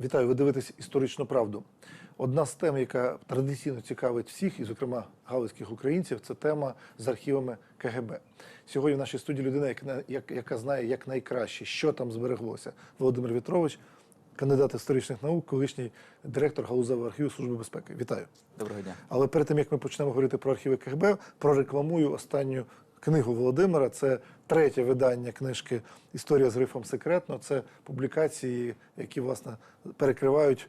Вітаю, ви дивитесь історичну правду. Одна з тем, яка традиційно цікавить всіх, і, зокрема, галицьких українців, це тема з архівами КГБ. Сьогодні в нашій студії людина, яка, як- яка знає як найкраще, що там збереглося. Володимир Вітрович, кандидат історичних наук, колишній директор галузевого архіву Служби безпеки. Вітаю. Доброго дня. Але перед тим як ми почнемо говорити про архіви КГБ, прорекламую останню книгу Володимира. Це третє видання книжки Історія з грифом секретно. Це публікації, які власне перекривають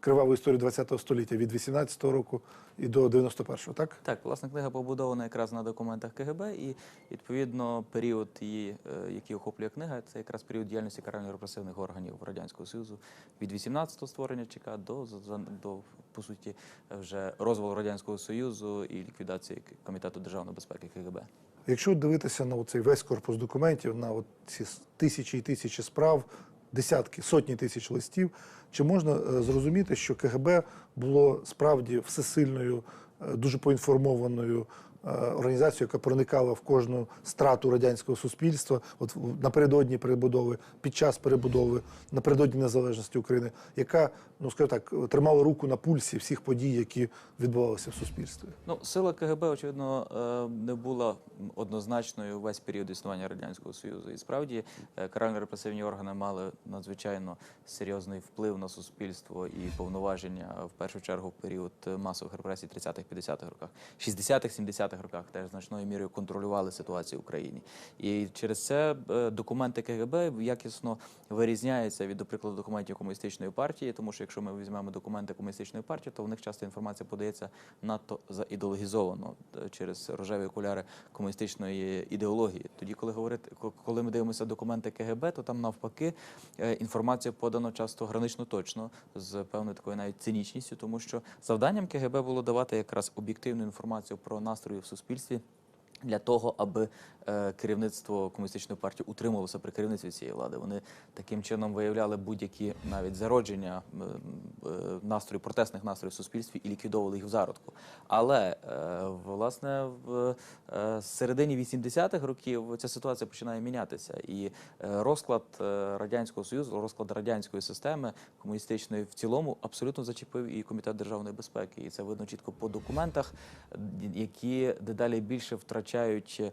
криваву історію ХХ століття від 18-го року і до 91-го, так? Так, власне, книга побудована якраз на документах КГБ, і відповідно період її, е, який охоплює книга, це якраз період діяльності карально-репресивних органів Радянського Союзу від 18-го створення ЧК до, до по суті вже розвалу Радянського Союзу і ліквідації комітету державної безпеки КГБ. Якщо дивитися на цей весь корпус документів, на ці тисячі і тисячі справ, десятки, сотні тисяч листів, чи можна е, зрозуміти, що КГБ було справді всесильною, е, дуже поінформованою е, організацією, яка проникала в кожну страту радянського суспільства, от напередодні перебудови, під час перебудови, напередодні незалежності України, яка, ну скажімо так, тримала руку на пульсі всіх подій, які відбувалися в суспільстві. Ну, сила КГБ, очевидно, е, не була однозначною весь період існування Радянського Союзу. І справді е, карально-репресивні органи мали надзвичайно серйозний вплив на суспільство і повноваження в першу чергу в період масових репресій 30-х-50-х роках. 60-х, 70-х роках теж значною мірою контролювали ситуацію в Україні. І через це е, документи КГБ якісно вирізняються від, до прикладу, документів комуністичної партії, тому що якщо ми візьмемо документи комуністичної партії, то в них часто інформація подається надто заідеологізовано е, через рожеві окуляри комуністичної ідеології. Тоді, коли говорити, коли ми дивимося документи КГБ, то там навпаки е, інформація подано часто гранично точно з певною такою навіть цинічністю, тому що завданням КГБ було давати якраз об'єктивну інформацію про настрої в суспільстві. Для того, аби керівництво комуністичної партії утримувалося при керівництві цієї влади, вони таким чином виявляли будь-які навіть зародження е, настрою протестних настроїв в суспільстві і ліквідовували їх в зародку. Але е, власне в е, середині 80-х років ця ситуація починає мінятися, і е, розклад е, радянського союзу, розклад радянської системи комуністичної в цілому абсолютно зачепив і комітет державної безпеки. І це видно чітко по документах, які дедалі більше втрачають е,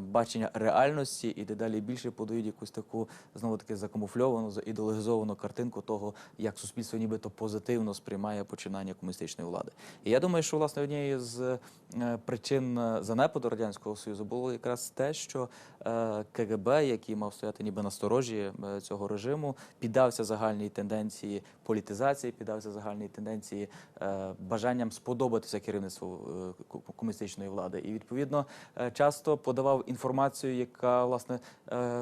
бачення реальності і дедалі більше подають якусь таку знову таки закамуфльовану, заідеологізовану картинку того, як суспільство нібито позитивно сприймає починання комуністичної влади. І я думаю, що власне однією з е, причин е, занепаду радянського союзу було якраз те, що е, КГБ, який мав стояти ніби на сторожі е, цього режиму, піддався загальній тенденції політизації, піддався загальній тенденції е, бажанням сподобатися керівництву е, комуністичної влади. І відповідно е, часто подавав інформацію, яка власне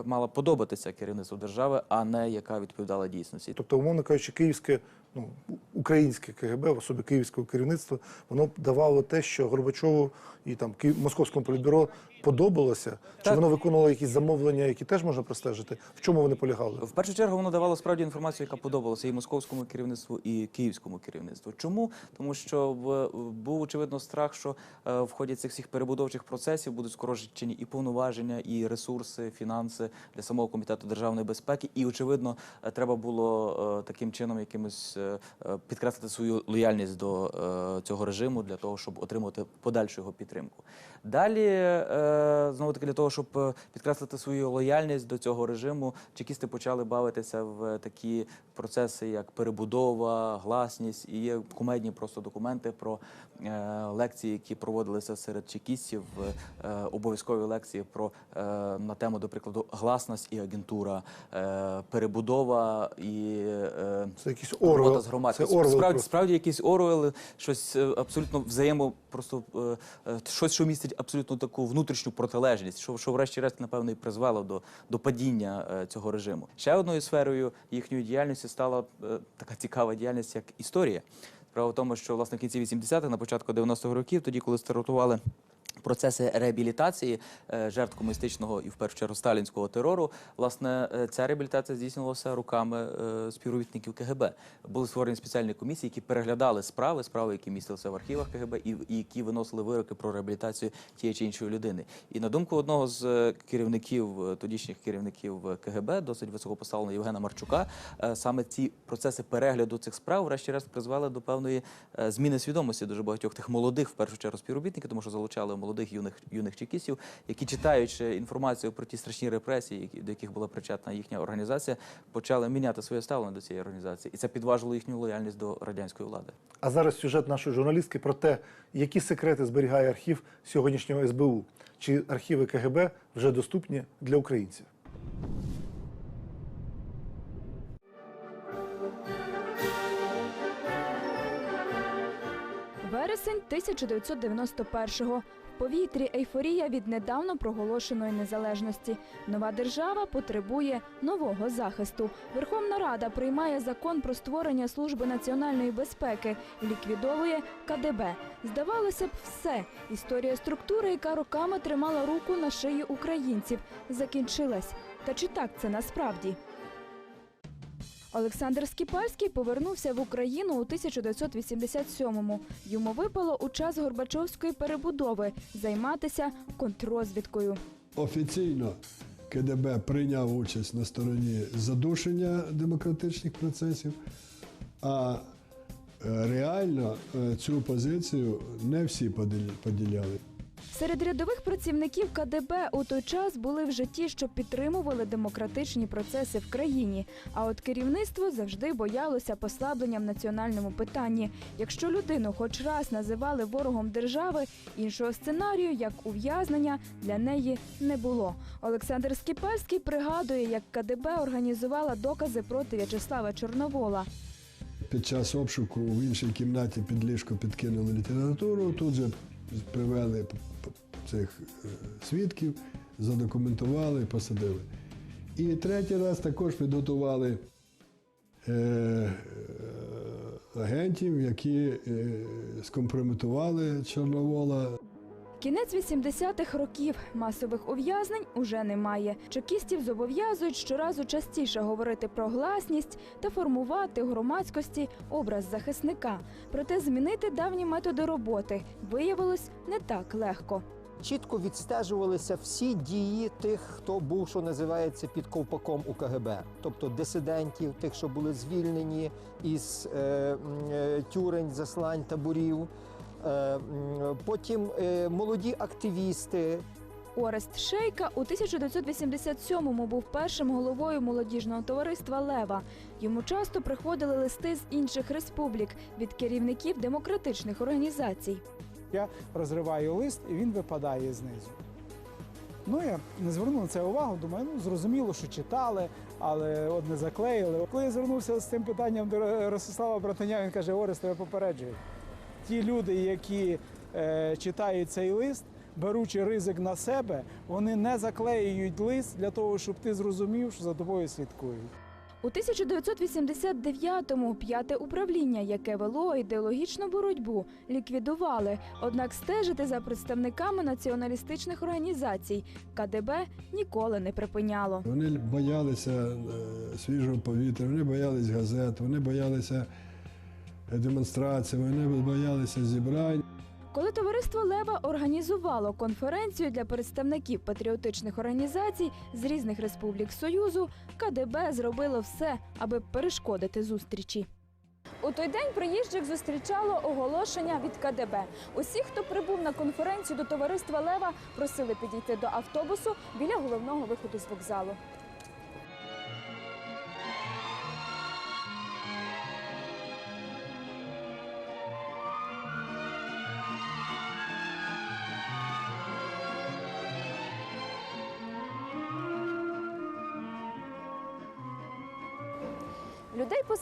мала подобатися керівництву держави, а не яка відповідала дійсності. Тобто, умовно кажучи, київське, ну українське КГБ, в особі київського керівництва, воно давало те, що Горбачову і там московському політбюро подобалося, чи воно виконувало якісь замовлення, які теж можна простежити. В чому вони полягали? В першу чергу воно давало справді інформацію, яка подобалася і московському керівництву, і київському керівництву. Чому? Тому що був очевидно страх, що е, в ході цих всіх перебудовчих процесів будуть скорочені і повноваження, і ресурси, фінанси для самого комітету державної безпеки. І очевидно, е, треба було е, таким чином якимось підкреслити свою лояльність до е, цього режиму для того, щоб отримати подальшу його підтримку. Далі е, знову таки для того, щоб е, підкреслити свою лояльність до цього режиму, чекісти почали бавитися в такі процеси, як перебудова, гласність, і є кумедні просто документи про е, лекції, які проводилися серед чекістів, е, обов'язкові лекції про е, на тему, до прикладу, гласність і агентура, е, перебудова і е, Це якийсь робота з громадськістю. Орвел Справді, справді якийсь Оруел, щось е, абсолютно взаємо, просто е, е, щось, що містить абсолютно таку внутрішню протилежність, що, що врешті-решт, напевно, і призвело до, до падіння цього режиму. Ще одною сферою їхньої діяльності стала така цікава діяльність, як історія. Справа в тому, що власне в кінці 80-х, на початку 90-х років, тоді, коли стартували Процеси реабілітації е, жертв комуністичного і в першу чергу сталінського терору, власне, е, ця реабілітація здійснювалася руками е, співробітників КГБ. Були створені спеціальні комісії, які переглядали справи, справи, які містилися в архівах КГБ, і, які виносили вироки про реабілітацію тієї чи іншої людини. І на думку одного з керівників, тодішніх керівників КГБ, досить високопоставленого Євгена Марчука, саме ці процеси перегляду цих справ, врешті-решт, призвели до певної зміни свідомості дуже багатьох тих молодих, в першу чергу, співробітників, тому що залучали молодих юних юних чекістів, які читаючи інформацію про ті страшні репресії, які до яких була причетна їхня організація, почали міняти своє ставлення до цієї організації, і це підважило їхню лояльність до радянської влади. А зараз сюжет нашої журналістки про те, які секрети зберігає архів сьогоднішнього СБУ. Чи архіви КГБ вже доступні для українців? Вересень 1991-го. Повітрі ейфорія від недавно проголошеної незалежності. Нова держава потребує нового захисту. Верховна Рада приймає закон про створення служби національної безпеки, ліквідовує КДБ. Здавалося б, все. Історія структури, яка роками тримала руку на шиї українців, закінчилась. Та чи так це насправді? Олександр Скіпальський повернувся в Україну у 1987-му. Йому випало у час Горбачовської перебудови займатися контррозвідкою. Офіційно КДБ прийняв участь на стороні задушення демократичних процесів, а е, реально е, цю позицію не всі поділяли. Серед рядових працівників КДБ у той час були вже ті, що підтримували демократичні процеси в країні. А от керівництво завжди боялося послаблення в національному питанні. Якщо людину хоч раз називали ворогом держави, іншого сценарію, як ув'язнення, для неї не було. Олександр Скіпальський пригадує, як КДБ організувала докази проти В'ячеслава Чорновола. Під час обшуку в іншій кімнаті під ліжко підкинули літературу, тут же привели цих е, свідків, задокументували, посадили. І третій раз також підготували е, е, агентів, які скомпрометували Чорновола. Кінець 80-х років масових ув'язнень уже немає. Чекістів зобов'язують щоразу частіше говорити про гласність та формувати у громадськості образ захисника. Проте змінити давні методи роботи виявилось не так легко. Чітко відстежувалися всі дії тих, хто був, що називається, під ковпаком у КГБ, тобто дисидентів, тих, що були звільнені із е, е, тюрень, заслань, таборів. Е, потім е, молоді активісти, Орест Шейка у 1987-му був першим головою молодіжного товариства Лева. Йому часто приходили листи з інших республік від керівників демократичних організацій. Я розриваю лист, і він випадає знизу. Ну, я не звернув на це увагу, думаю, ну зрозуміло, що читали, але от не заклеїли. Коли я звернувся з цим питанням до Ростислава Братаня, він каже: Орес, тебе попереджую. Ті люди, які е, читають цей лист, беручи ризик на себе, вони не заклеюють лист для того, щоб ти зрозумів, що за тобою слідкують. У 1989-му п'яте управління, яке вело ідеологічну боротьбу, ліквідували. Однак стежити за представниками націоналістичних організацій КДБ ніколи не припиняло. Вони боялися е, свіжого повітря, вони боялись газет, вони боялися демонстрацій, вони боялися зібрань. Коли товариство Лева організувало конференцію для представників патріотичних організацій з різних республік Союзу, КДБ зробило все, аби перешкодити зустрічі. У той день приїжджих зустрічало оголошення від КДБ. Усі, хто прибув на конференцію до товариства Лева, просили підійти до автобусу біля головного виходу з вокзалу.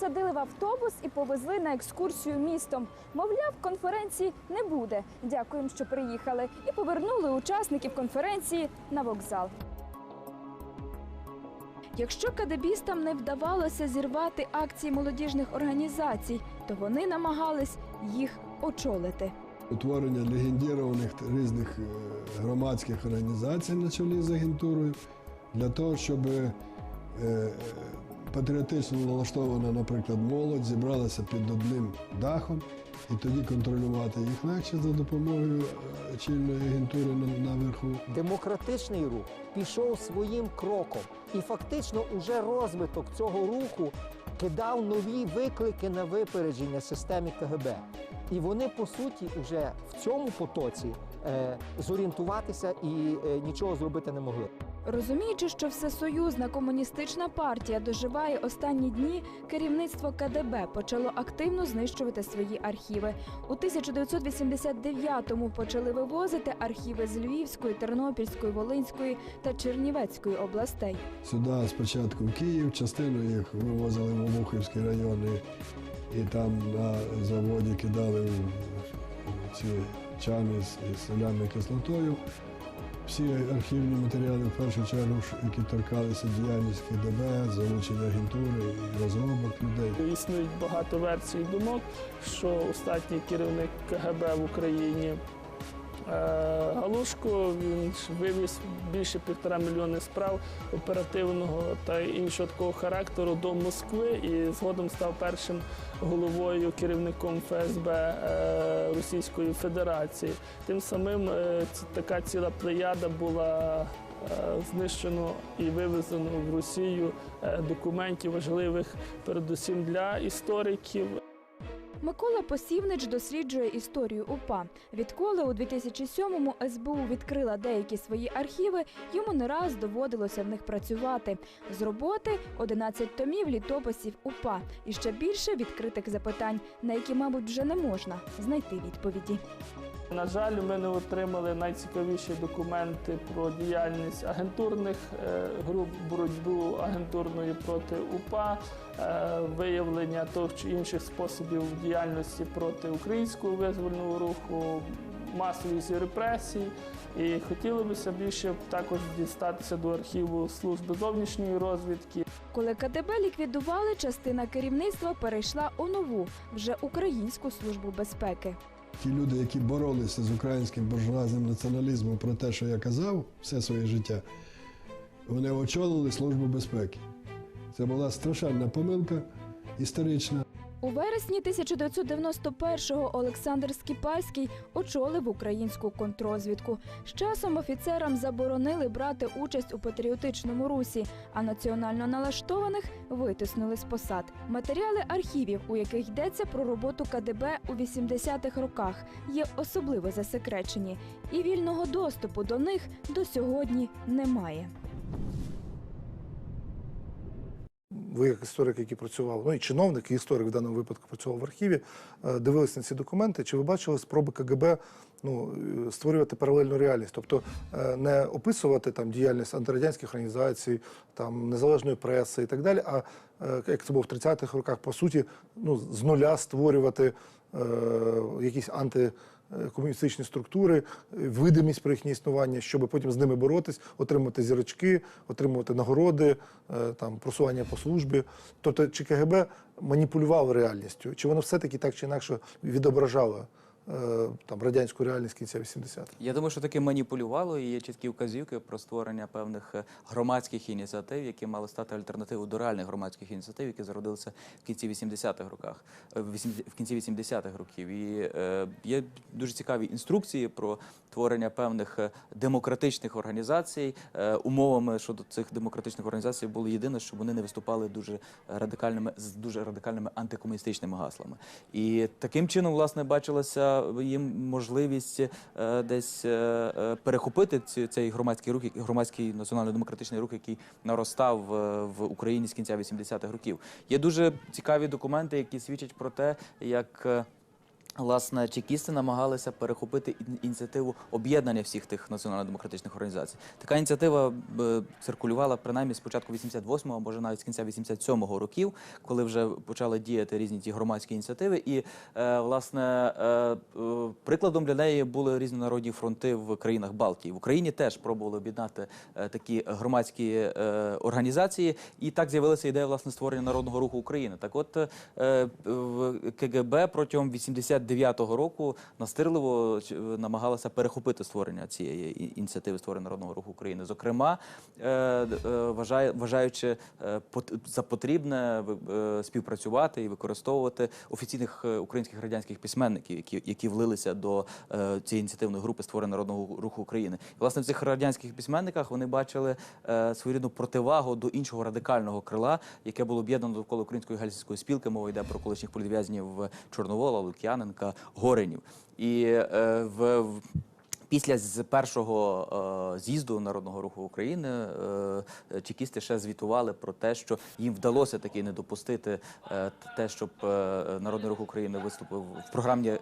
Посадили в автобус і повезли на екскурсію містом. Мовляв, конференції не буде. Дякуємо, що приїхали. І повернули учасників конференції на вокзал. Якщо кадебістам не вдавалося зірвати акції молодіжних організацій, то вони намагались їх очолити. Утворення легендірованих різних е, громадських організацій на чолі з агентурою для того, щоб е, е, патріотично налаштована, наприклад, молодь зібралася під одним дахом і тоді контролювати їх легше за допомогою е, чільної агентури наверху. Демократичний рух пішов своїм кроком, і фактично уже розвиток цього руху кидав нові виклики на випередження системі КГБ. І вони, по суті, вже в цьому потоці зорієнтуватися і е, нічого зробити не могли. Розуміючи, що всесоюзна комуністична партія доживає останні дні, керівництво КДБ почало активно знищувати свої архіви. У 1989-му почали вивозити архіви з Львівської, Тернопільської, Волинської та Чернівецької областей. Сюди спочатку в Київ, частину їх вивозили в Обухівський район і, там на заводі кидали в ці чани з, соляною кислотою. Всі архівні матеріали, в першу чергу, які торкалися діяльність КДБ, залучення агентури і розробок людей. Існують багато версій думок, що остатній керівник КГБ в Україні е, Галушко він вивіз більше півтора мільйони справ оперативного та іншого такого характеру до Москви і згодом став першим головою керівником ФСБ е, Російської Федерації. Тим самим е, така ціла плеяда була е, знищено і вивезено в Росію документів важливих передусім для істориків. Микола Посівнич досліджує історію УПА. Відколи у 2007-му СБУ відкрила деякі свої архіви, йому не раз доводилося в них працювати. З роботи 11 томів літописів УПА і ще більше відкритих запитань, на які, мабуть, вже не можна знайти відповіді. На жаль, ми не отримали найцікавіші документи про діяльність агентурних е, груп, боротьбу агентурної проти УПА, е, виявлення того чи інших способів діяльності проти українського визвольного руху, масові ці репресії. І хотілося б більше також дістатися до архіву служби зовнішньої розвідки. Коли КДБ ліквідували, частина керівництва перейшла у нову, вже українську службу безпеки. Ті люди, які боролися з українським буржуазним націоналізмом про те, що я казав все своє життя, вони очолили Службу безпеки. Це була страшенна помилка історична. У вересні 1991-го Олександр Скіпальський очолив українську контрозвідку. З часом офіцерам заборонили брати участь у патріотичному русі, а національно налаштованих витиснули з посад. Матеріали архівів, у яких йдеться про роботу КДБ у 80-х роках, є особливо засекречені, і вільного доступу до них до сьогодні немає. Ви як історик, який працював, ну і чиновник, і історик в даному випадку працював в архіві, е, дивились на ці документи. Чи ви бачили спроби КГБ ну, е, створювати паралельну реальність? Тобто е, не описувати там діяльність антирадянських організацій, там незалежної преси і так далі, а як це було в 30-х роках, по суті, ну, з нуля створювати е, якісь анти. Е, Комуністичні структури, е, видимість про їхнє існування, щоб потім з ними боротись, отримувати зірочки, отримувати нагороди, е, там просування по службі. Тобто, чи КГБ маніпулювало реальністю, чи воно все-таки так чи інакше відображало там радянську реальність кінця 80-х? Я думаю, що таки маніпулювало і є чіткі вказівки про створення певних е, громадських ініціатив, які мали стати альтернативою до реальних громадських ініціатив, які зародилися в кінці 80-х роках, е, в кінці 80-х років. І е, є дуже цікаві інструкції про творення певних е, демократичних організацій. Е, умовами щодо цих демократичних організацій було єдине, що вони не виступали дуже радикальними з дуже радикальними антикомуністичними гаслами. І таким чином, власне, бачилася їм можливість е, десь е, е, перехопити цей громадський рух, громадський національно-демократичний рух, який наростав в Україні з кінця 80-х років. Є дуже цікаві документи, які свідчать про те, як. Власне, чекісти намагалися перехопити ін- ініціативу об'єднання всіх тих національно-демократичних організацій. Така ініціатива е, циркулювала принаймні з початку 88-го, може навіть з кінця 87-го років, коли вже почали діяти різні ті громадські ініціативи. І е, власне е, прикладом для неї були різні народні фронти в країнах Балтії. В Україні теж пробували об'єднати такі громадські організації, і так з'явилася ідея власне створення народного руху України. Так, от в КГБ протягом 89 69-го року настирливо ч- намагалася перехопити створення цієї ініціативи створення народного руху України. Зокрема, е, е, вважаючи е, за потрібне е, співпрацювати і використовувати офіційних е, українських радянських письменників, які, які влилися до е, цієї ініціативної групи створення народного руху України. Власне, в цих радянських письменниках вони бачили е, своєрідну противагу до іншого радикального крила, яке було об'єднано довкола української гельсінської спілки. Мова йде про колишніх політв'язнів Чорновола, Лук'яненка, Горенів. І е, в Після першого е, з'їзду народного руху України е, чекісти ще звітували про те, що їм вдалося таки не допустити е, те, щоб народний рух України виступив в програмі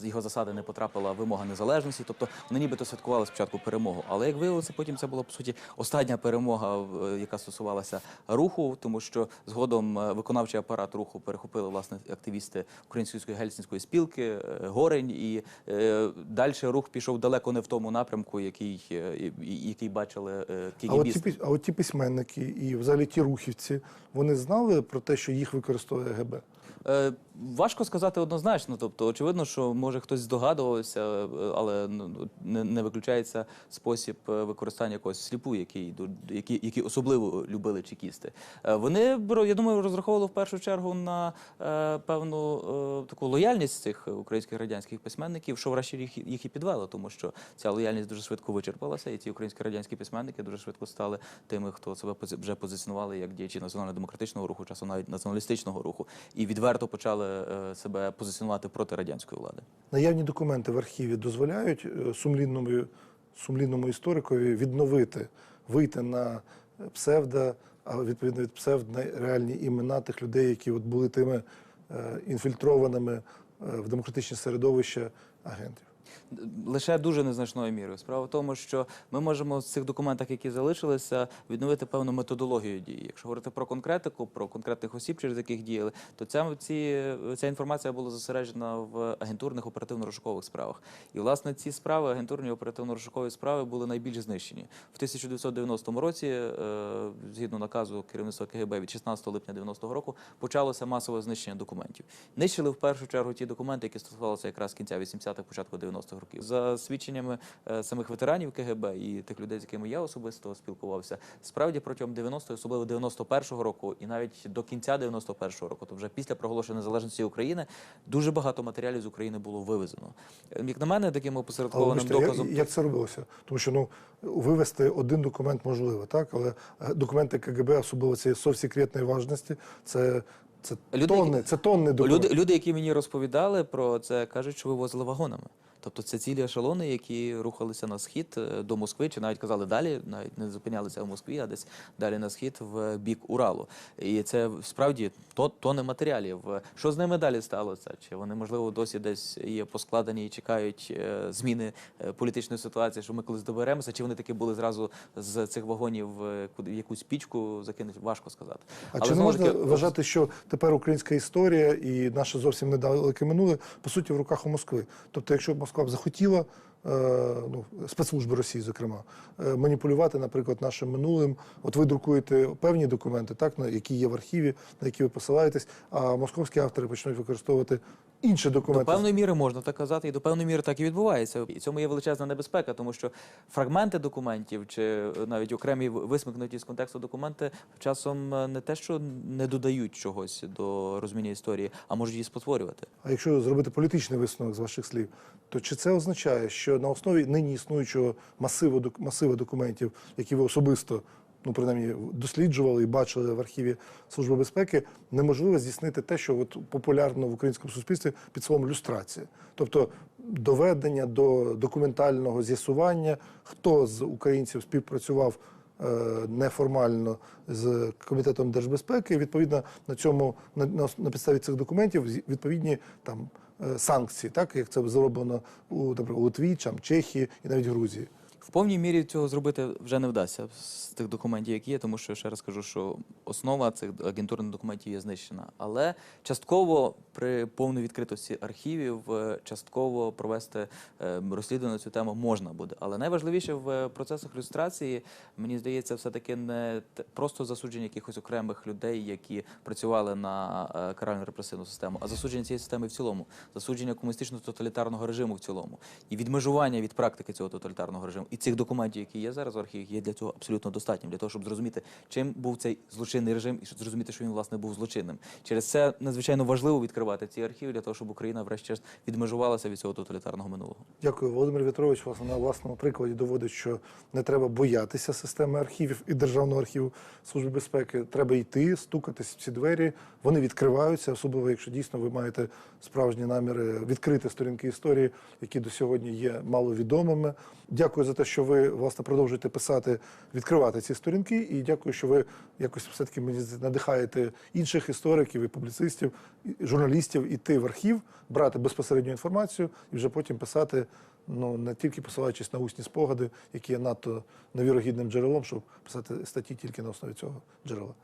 з його засади не потрапила вимога незалежності. Тобто вони нібито святкували спочатку перемогу. Але як виявилося, потім це була по суті остання перемога, яка стосувалася руху, тому що згодом виконавчий апарат руху перехопили власне активісти Української гельсінської спілки, Горень, і далі рух пішов далеко не в тому напрямку, який, е, який бачили е, А от, ті, кігібісти. а от ті письменники і взагалі ті рухівці, вони знали про те, що їх використовує ГБ? Е, важко сказати однозначно. Тобто, очевидно, що може хтось здогадувався, е, але ну, не, виключається спосіб е, використання якогось сліпу, який, які, які особливо любили чекісти. Е, Вони, я думаю, розраховували в першу чергу на певну таку лояльність цих українських радянських письменників, що врешті їх, і підвело, тому що ця лояльність дуже швидко вичерпалася, і ці українські радянські письменники дуже швидко стали тими, хто себе вже позиціонували як діячі національно-демократичного руху, часом навіть націоналістичного руху, і відверто почали е, себе позиціонувати проти радянської влади. Наявні документи в архіві дозволяють е, сумлінному, сумлінному історикові відновити, вийти на псевдо, а відповідно від псевдо реальні імена тих людей, які от були тими е, інфільтрованими в демократичне середовище агентів. Лише дуже незначною мірою. Справа в тому, що ми можемо з цих документах, які залишилися, відновити певну методологію дії. Якщо говорити про конкретику, про конкретних осіб, через яких діяли, то ця, ці, ця інформація була зосереджена в агентурних оперативно-розшукових справах. І власне ці справи, агентурні оперативно-розшукові справи, були найбільш знищені. В 1990 році, е, згідно наказу керівництва КГБ від 16 липня 90-го року, почалося масове знищення документів. Нищили в першу чергу ті документи, які стосувалися якраз кінця 80-х, початку 90-х років. За свідченнями е, самих ветеранів КГБ і тих людей, з якими я особисто спілкувався, справді протягом 90-х, особливо 91-го року, і навіть до кінця 91-го року, то вже після проголошення незалежності України, дуже багато матеріалів з України було вивезено. Е, Як на мене, таким опосередкованим вибачте, як, доказом. як це робилося? Тому що ну вивести один документ можливо, так але е, документи КГБ, особливо цієї совсекретної важності, це, це Люди, тонни, це тонни. Люди, люди, які мені розповідали про це, кажуть, що вивозили вагонами. Тобто це цілі ешелони, які рухалися на схід е, до Москви, чи навіть казали далі, навіть не зупинялися в Москві, а десь далі на схід в бік Уралу. І це справді то, тони матеріалів. Що з ними далі сталося? Чи вони, можливо, досі десь є поскладені і чекають е, зміни е, політичної ситуації, що ми колись доберемося, чи вони таки були зразу з цих вагонів в якусь пічку закинуть, важко сказати. А Але чи не можна таки, вважати, що тепер українська історія і наше зовсім недалеке минуле по суті в руках у Москви? Тобто, якщо б Москва захотіла, ну спецслужби Росії, зокрема, е, маніпулювати, наприклад, нашим минулим, от ви друкуєте певні документи, так на які є в архіві, на які ви посилаєтесь, а московські автори почнуть використовувати інші До певної міри можна так казати, і до певної міри так і відбувається. І цьому є величезна небезпека, тому що фрагменти документів чи е, навіть окремі висмикнуті з контексту документи часом е, не те, що не додають чогось до розуміння історії, а можуть її спотворювати. А якщо зробити політичний висновок з ваших слів, то чи це означає, що на основі нині існуючого масиву масиву документів, які ви особисто ну принаймні досліджували і бачили в архіві Служби безпеки, неможливо здійснити те, що от популярно в українському суспільстві під словом люстрація, тобто доведення до документального з'ясування, хто з українців співпрацював е, неформально з комітетом держбезпеки. Відповідно на цьому на, на, на підставі цих документів відповідні там е, санкції, так як це зроблено у наприклад, Литві, Чам, Чехії і навіть Грузії. В повній мірі цього зробити вже не вдасться з тих документів, які є, тому що ще раз кажу, що основа цих агентурних документів є знищена. Але частково при повній відкритості архівів е, частково провести е, розслідування на цю тему можна буде. Але найважливіше в е, процесах люстрації, мені здається, все-таки не те- просто засудження якихось окремих людей, які працювали на каральну репресивну систему, а засудження цієї системи в цілому, засудження комуністичного тоталітарного режиму в цілому і відмежування від практики цього тоталітарного режиму і цих документів, які є зараз в архівах, є для цього абсолютно достатнім для того, щоб зрозуміти, чим був цей злочинний режим, і зрозуміти, що він власне був злочинним. Через це надзвичайно важливо відкривати ці архіви для того, щоб Україна, врешті-решт, відмежувалася від цього тоталітарного минулого. Дякую, Володимир Вітрович. Власне на власному прикладі доводить, що не треба боятися системи архівів і державного архіву Служби безпеки. Треба йти, стукатись в ці двері. Вони відкриваються, особливо якщо дійсно ви маєте справжні наміри відкрити сторінки історії, які до сьогодні є маловідомими. Дякую за те, що ви власне продовжуєте писати, відкривати ці сторінки. І дякую, що ви якось все таки мені надихаєте інших істориків і публіцистів, і журналістів іти в архів, брати безпосередню інформацію і вже потім писати ну не тільки посилаючись на усні спогади, які є надто невірогідним джерелом, щоб писати статті тільки на основі цього джерела.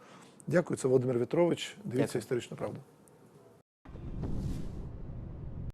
Дякую, це Володимир Вітрович. Дивіться Дякую. історичну правду.